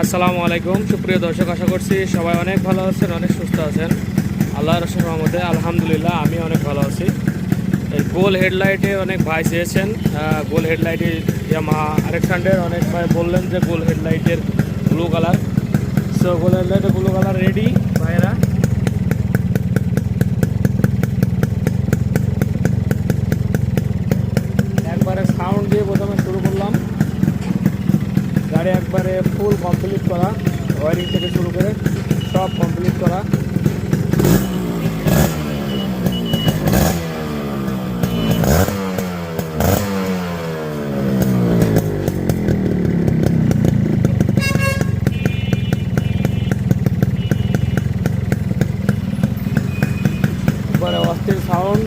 আসসালামু আলাইকুম, সুপ্রিয় দর্শক, আশা করছি সবাই অনেক ভালো আছেন, অনেক সুস্থ আছেন। আল্লাহ রসুল মহম্মদে আলহামদুলিল্লাহ আমি অনেক ভালো আছি। এই গোল হেডলাইটে অনেক ভাই চেয়েছেন। গোল হেডলাইটে আরেক আলেকসান্ডার অনেক ভাই বললেন যে গোল হেডলাইটের ব্লু কালার। সো গোল হেডলাইটের ব্লু কালার রেডি ভাইয়েরা একবারে সাউন্ড দিয়ে প্রথমে শুরু করলাম গাড়ি একবারে ফুল কমপ্লিট করা ওয়ারিং থেকে শুরু করে সব কমপ্লিট করা একবারে অস্থির সাউন্ড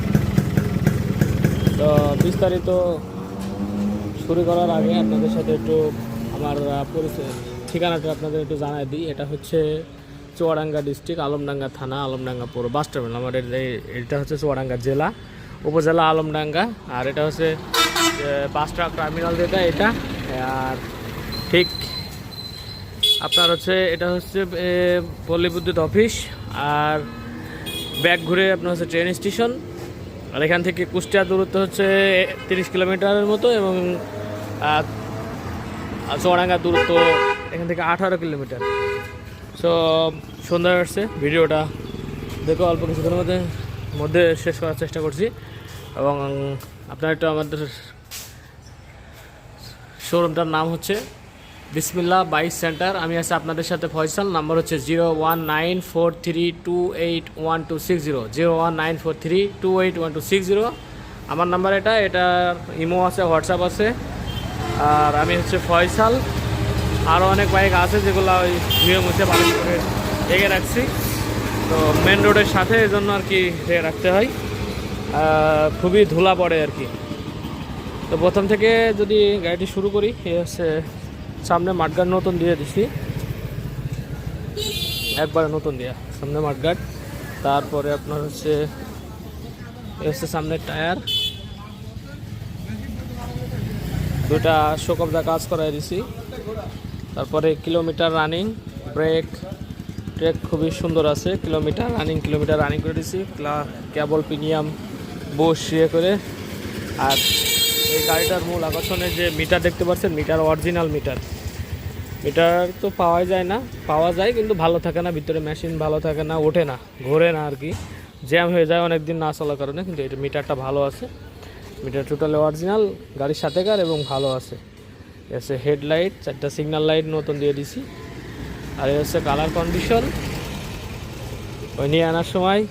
তো বিস্তারিত শুরু করার আগে আপনাদের সাথে একটু আমার পরিচয় ঠিকানাটা আপনাদের একটু জানাই দিই। এটা হচ্ছে চুয়াডাঙ্গা ডিস্ট্রিক্ট আলমডাঙ্গা থানা আলমডাঙ্গা পৌর বাস টার্মিনাল আমাদের এই- এটা হচ্ছে চুয়াডাঙ্গা জেলা উপজেলা আলমডাঙ্গা। আর এটা হচ্ছে আহ, বাসটা টার্মিনাল যেটা এটা। আর ঠিক আপনার হচ্ছে এটা হচ্ছে পল্লী বিদ্যুৎ অফিস। আর ব্যাক ঘুরে আপনার হচ্ছে ট্রেন স্টেশন আর এখান থেকে কুষ্টিয়া দূরত্ব হচ্ছে তিরিশ কিলোমিটারের মতো এবং চুয়াডাঙ্গার দূরত্ব এখান থেকে আঠারো কিলোমিটার। সো সন্ধ্যা আসছে, ভিডিওটা দেখো অল্প কিছুক্ষণের মধ্যে মধ্যে শেষ করার চেষ্টা করছি এবং আপনার একটু আমাদের শোরুমটার নাম হচ্ছে বিসমিল্লা বাইক সেন্টার। আমি আছি আপনাদের সাথে ফয়সাল। নাম্বার হচ্ছে zero one nine four three two eight one two six zero. Zero one nine four three two eight one two six zero. আমার নাম্বার এটা, এটার ইমো আছে, হোয়াটসঅ্যাপ আছে। আর আমি হচ্ছে ফয়সাল। আরও অনেক বাইক আছে যেগুলো ওই ধুয়ে মুছে পালন করে রেখে রাখছি। তো মেন রোডের সাথে এই জন্য আর কি রেখে রাখতে হয়। খুবই ধুলা পড়ে আর কি। তো প্রথম থেকে যদি গাড়িটি শুরু করি, এ হচ্ছে সামনে মাঠগার্ড নতুন দিয়ে দিছি। একবারে নতুন দেওয়া সামনে মাঠগার্ড তারপরে আপনার হচ্ছে এ হচ্ছে সামনের টায়ার। দুটা শোকবদা কাজ করাই দিছি। তারপরে কিলোমিটার রানিং, ব্রেক। ট্রেক খুবই সুন্দর আছে, কিলোমিটার রানিং কিলোমিটার রানিং করে দিছি। কেবল প্রিমিয়াম বসিয়ে করে। আর এই গাড়িটার মূল আকর্ষণের যে মিটার দেখতে পাচ্ছেন, মিটার, অরিজিনাল মিটার। মিটার তো পাওয়া যায় না, পাওয়া যায় কিন্তু ভালো থাকে না, ভিতরে মেশিন ভালো থাকে না, ওঠে না, ঘোরে না আর কি। জ্যাম হয়ে যায় অনেক দিন না চলার কারণে, কিন্তু এটা মিটারটা ভালো আছে। মিটার টোটালি অরিজিনাল গাড়ির সাথে কার এবং ভালো আছে। এসে হেডলাইট চারটা সিগন্যাল লাইট নতুন দিয়ে দিছি। আর এ হচ্ছে কালার কন্ডিশন ওই নিয়ে আনার সময়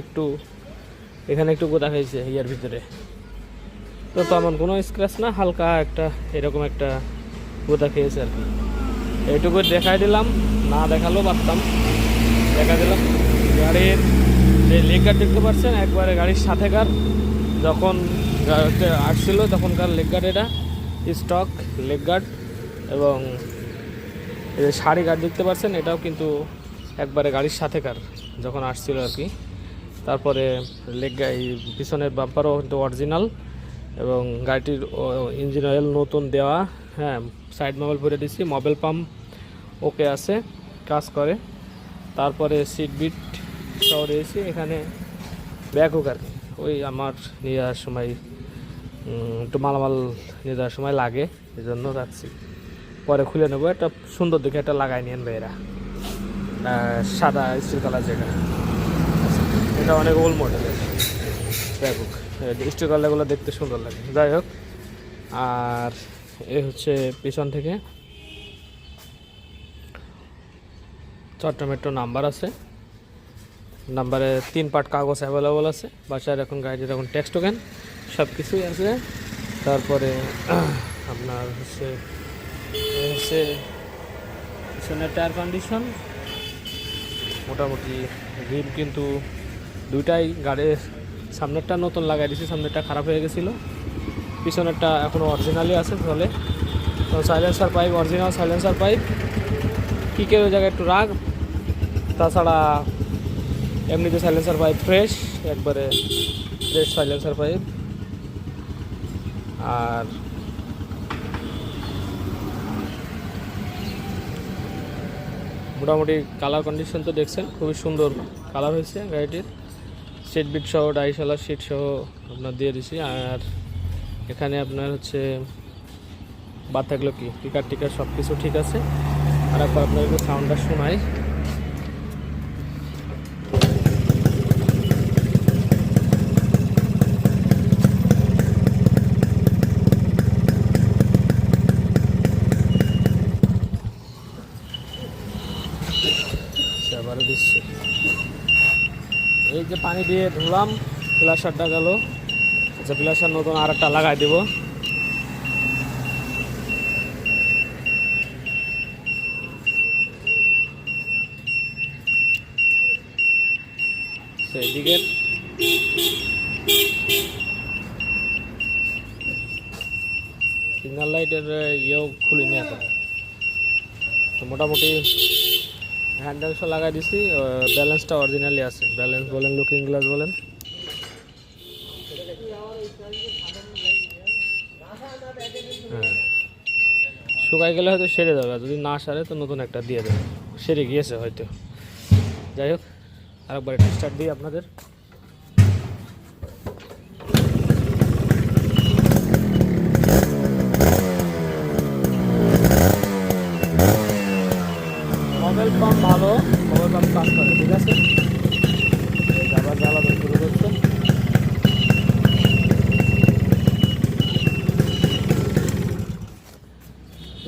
একটু, এখানে একটু গোদা হয়েছে ইয়ার ভিতরে। তো তেমন কোনো স্ক্র্যাচ না, হালকা একটা এরকম একটা গোদা খেয়েছে আর কি। এইটুকু দেখাই দিলাম, না দেখালেও পারতাম। দেখা দিলাম, গাড়ির যে লেগ গার্ড দেখতে পাচ্ছেন, একবারে গাড়ির সাথে কার। যখন আসছিল, তখনকার লেগ গার্ড এটা স্টক লেগ গার্ড এবং শাড়ি গার্ড দেখতে পাচ্ছেন, এটাও কিন্তু একবারে গাড়ির সাথে কার, যখন আসছিল আর কি। তারপরে লেগ এই পিছনের বাম্পারও কিন্তু অরিজিনাল এবং গাড়িটির ইঞ্জিন অয়েল নতুন দেওয়া হ্যাঁ সাইড মোবাইল ভরে দিচ্ছি মোবাইল পাম্প ওকে আছে, কাজ করে। তারপরে সিট বিট সহ রয়েছে, এখানে ব্যাগ হোক আর কি। ওই আমার নিয়ে যাওয়ার সময় একটু মালামাল নিয়ে যাওয়ার সময় লাগে এই জন্য রাখছি। পরে খুলে নেব, একটা সুন্দর দেখে একটা লাগাই নিয়েন ভাইয়েরা। সাদা স্টিল কালার যেটা। এটা অনেক ওল্ড মডেলের ব্যাগ হোক স্টিল কালারগুলো দেখতে সুন্দর লাগে। যাই হোক, আর এ হচ্ছে পিছন থেকে। চট্টগ্রাম মেট্রো নাম্বার আছে। নাম্বারে তিন পার্ট কাগজ অ্যাভেলেবল আছে। বাসার এখন গাড়ির এখন টেক্সট টোকেন সব কিছুই আছে। তারপরে আপনার হচ্ছে হচ্ছে পিছনের টায়ার কন্ডিশন মোটামুটি রিম কিন্তু দুইটাই গাড়ির সামনেরটা নতুন লাগাই দিয়েছি, সামনেরটা খারাপ হয়ে গেছিল। পিছনেরটা এখনও অরিজিনালই আছে ফলে তো silencer pipe original silencer pipe কিকের ওই জায়গায় একটু রাগ। তাছাড়া এমনিতে সাইলেন্সার পাইপ ফ্রেশ একবারে ফ্রেশ সাইলেন্সার পাইপ আর মোটামুটি কালার কন্ডিশন তো দেখছেন, খুবই সুন্দর কালার হয়েছে গাড়িটির। সিট বিট সহ ডাইশালার সিট সহ আপনার দিয়ে দিছি। আর এখানে আপনার হচ্ছে বাদ থাকল কি? টিকার টিকার সব কিছু ঠিক আছে। আর একবার আপনাদেরকে সাউন্ডটা শোনাই। আবার দিচ্ছি। এই যে পানি দিয়ে ধুলাম ফ্লাশারটা গেল। ফ্লাশার নতুন আর একটা লাগাই দেবো। সেদিকে সিগন্যাল লাইটের ইয়েও খুলিনি এখন। তো মোটামুটি হ্যান্ডেলসও লাগাই দিছি ব্যালেন্সটা অরিজিনালি আছে। ব্যালেন্স বলেন, লুকিং গ্লাস বলেন। হ্যাঁ শুকাই গেলে হয়তো সেরে যাবে যদি না সারে তো নতুন একটা দিয়ে দেবে। সেরে গিয়েছে হয়তো। যাই হোক, আরেকবার স্টার্ট দিই আপনাদের মোবাইল পাম্প ভালো মোবাইল পাম্প কাজ করে ঠিক আছে এই যে আবার জ্বালানো শুরু করছে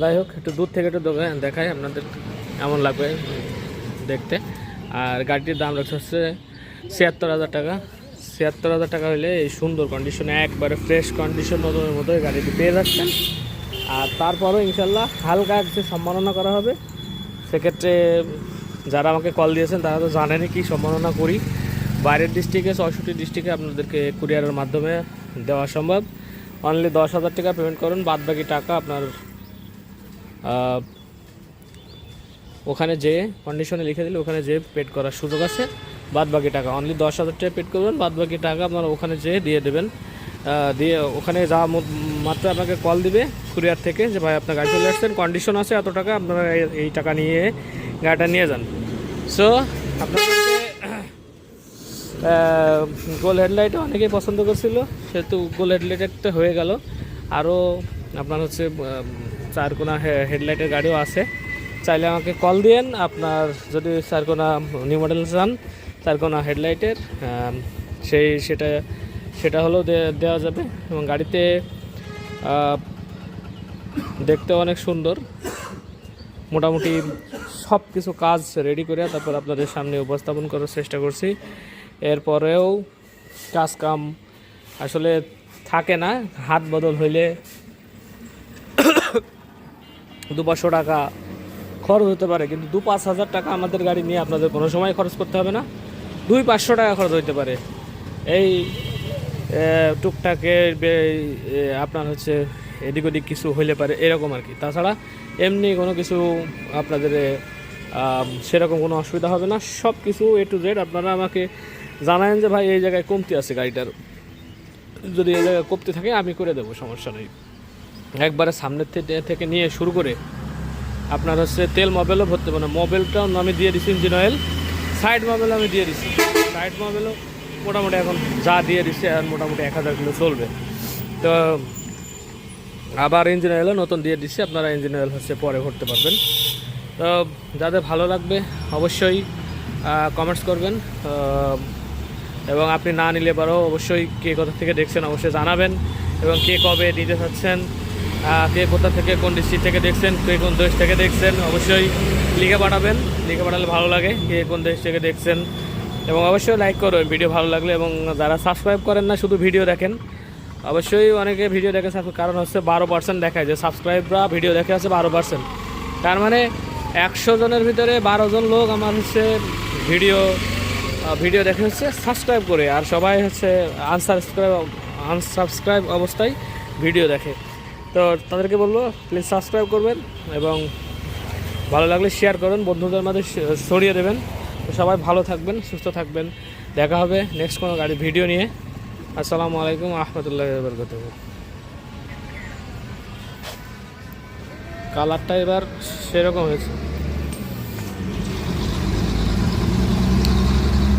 যাই হোক, একটু দূর থেকে একটু দেখাই আপনাদের এমন লাগবে দেখতে। আর গাড়িটির দাম রাখছে হচ্ছে ছিয়াত্তর হাজার টাকা। ছিয়াত্তর হাজার টাকা হলে এই সুন্দর কন্ডিশনে একবারে ফ্রেশ কন্ডিশন নতুনের মতো এই গাড়িটি পেয়ে যাচ্ছেন। আর তারপরেও ইনশাল্লাহ হালকা যে সম্মাননা করা হবে। সেক্ষেত্রে যারা আমাকে কল দিয়েছেন, তারা তো জানেনই কি সম্মাননা করি। বাইরের ডিস্ট্রিক্টে চৌষট্টি ডিস্ট্রিক্টে আপনাদেরকে কুরিয়ারের মাধ্যমে দেওয়া সম্ভব। অনলি দশ হাজার টাকা পেমেন্ট করুন বাদ বাকি টাকা আপনার ওখানে যে কন্ডিশনে লিখে দিলে ওখানে যে পেড করার সুযোগ আছে বাদ বাকি টাকা অনলি দশ হাজার টাকা পেড করবেন বাদ বাকি টাকা আপনার ওখানে যেয়ে দিয়ে দেবেন দিয়ে ওখানে যা মাত্র আপনাকে কল দিবে কুরিয়ার থেকে যে ভাই আপনার গাড়ি চলে আসছেন কন্ডিশন আছে এত টাকা, আপনারা এই- টাকা নিয়ে গাড়িটা নিয়ে যান। সো আপনাদেরকে গোল হেডলাইট অনেকেই পছন্দ করছিল, সেহেতু গোল হেডলাইটটা হয়ে গেল। আরও আপনার হচ্ছে চারকোনা হেডলাইটের গাড়িও আছে। চাইলে আমাকে কল দিয়েন, আপনার যদি চারকোনা নিউ মডেল চান চারকোনা হেডলাইটের সেই সেটা সেটা হলেও দেওয়া যাবে এবং গাড়িতে দেখতে অনেক সুন্দর। মোটামুটি সব কিছু কাজ রেডি করে তারপর আপনাদের সামনে উপস্থাপন করার চেষ্টা করছি। এরপরেও কাজ কাম আসলে থাকে না, হাত বদল হইলে দু পাঁচশো টাকা খরচ হতে পারে, কিন্তু দু পাঁচ হাজার টাকা আমাদের গাড়ি নিয়ে আপনাদের কোনো সময় খরচ করতে হবে না। দুই পাঁচশো টাকা খরচ হইতে পারে। এই টুকটাকে আপনার হচ্ছে এদিক ওদিক কিছু হইলে পারে, এরকম আর কি। তাছাড়া এমনি কোনো কিছু আপনাদের সেরকম কোনো অসুবিধা হবে না। সব কিছু এ টু জেড আপনারা আমাকে জানায়েন যে, ভাই, এই জায়গায় কমতি আছে গাড়িটার। যদি এই জায়গায় কমতি থাকে, আমি করে দেবো, সমস্যা নেই। একবারে সামনের থেকে- নিয়ে শুরু করে আপনার হচ্ছে তেল মোবাইলও ভরতে পারে মোবাইলটাও আমি দিয়ে দিচ্ছি ইঞ্জিন অয়েল সাইড মোবাইল আমি দিয়ে দিচ্ছি সাইড মোবাইলও মোটামুটি এখন যা দিয়ে দিচ্ছে এখন মোটামুটি এক হাজার কিলো চলবে। তো আবার ইঞ্জিন অয়েলও নতুন দিয়ে দিচ্ছি আপনারা ইঞ্জিন অয়েল হচ্ছে পরে ভরতে পারবেন। তো যাদের ভালো লাগবে অবশ্যই কমেন্টস করবেন এবং আপনি না নিলে পারো অবশ্যই কে কোথা থেকে দেখছেন অবশ্যই জানাবেন, এবং কে কবে নিতে চাচ্ছেন কে কোথা থেকে, কোন ডিস্ট্রিক্ট থেকে দেখছেন, কে কোন দেশ থেকে দেখছেন, অবশ্যই লিখে পাঠাবেন। লিখে পাঠালে ভালো লাগে কে কোন দেশ থেকে দেখছেন। এবং অবশ্যই লাইক করবেন ভিডিও ভালো লাগলে। এবং যারা সাবস্ক্রাইব করেন না, শুধু ভিডিও দেখেন। অবশ্যই অনেকে ভিডিও দেখে কারণ হচ্ছে বারো পার্সেন্ট দেখায়। যে সাবস্ক্রাইবরা ভিডিও দেখে আছে বারো পার্সেন্ট তার মানে একশো জনের ভিতরে বারো জন লোক আমার হচ্ছে ভিডিও ভিডিও দেখে হচ্ছে সাবস্ক্রাইব করে। আর সবাই হচ্ছে আনসাবস্ক্রাইব আনসাবস্ক্রাইব অবস্থায় ভিডিও দেখে। তো তাদেরকে বলব প্লিজ সাবস্ক্রাইব করবেন এবং ভালো লাগলে শেয়ার করুন, বন্ধুদের মাঝে ছড়িয়ে দেবেন। সবাই ভালো থাকবেন, সুস্থ থাকবেন। দেখা হবে নেক্সট কোনো গাড়ি ভিডিও নিয়ে। আসসালামু আলাইকুম আহমতুল্লাহ বরকত কালারটা এবার সেরকম হয়েছে।